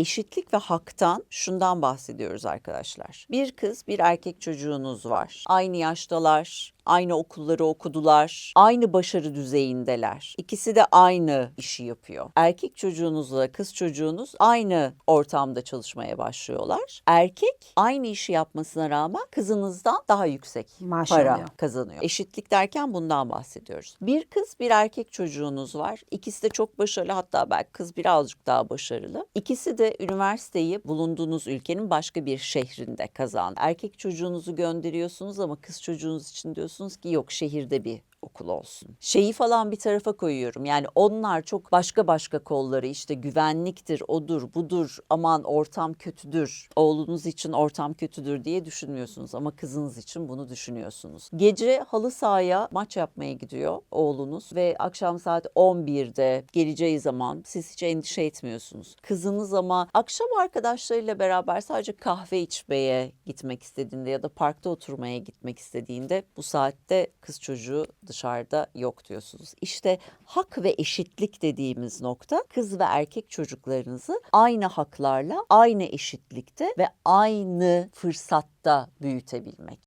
Eşitlik ve haktan şundan bahsediyoruz arkadaşlar. Bir kız, bir erkek çocuğunuz var. Aynı yaştalar, aynı okulları okudular, aynı başarı düzeyindeler. İkisi de aynı işi yapıyor. Erkek çocuğunuzla kız çocuğunuz aynı ortamda çalışmaya başlıyorlar. Erkek aynı işi yapmasına rağmen kızınızdan daha yüksek Maaş para alıyor. kazanıyor. Eşitlik derken bundan bahsediyoruz. Bir kız bir erkek çocuğunuz var. İkisi de çok başarılı hatta belki kız birazcık daha başarılı. İkisi de üniversiteyi bulunduğunuz ülkenin başka bir şehrinde kazandı. Erkek çocuğunuzu gönderiyorsunuz ama kız çocuğunuz için diyorsunuz ki yok şehirde bir okul olsun. Şeyi falan bir tarafa koyuyorum. Yani onlar çok başka başka kolları işte güvenliktir, odur, budur, aman ortam kötüdür. Oğlunuz için ortam kötüdür diye düşünmüyorsunuz ama kızınız için bunu düşünüyorsunuz. Gece halı sahaya maç yapmaya gidiyor oğlunuz ve akşam saat 11'de geleceği zaman siz hiç endişe etmiyorsunuz. Kızınız ama akşam arkadaşlarıyla beraber sadece kahve içmeye gitmek istediğinde ya da parkta oturmaya gitmek istediğinde bu saatte kız çocuğu dışarıda yok diyorsunuz. İşte hak ve eşitlik dediğimiz nokta kız ve erkek çocuklarınızı aynı haklarla, aynı eşitlikte ve aynı fırsatta büyütebilmek.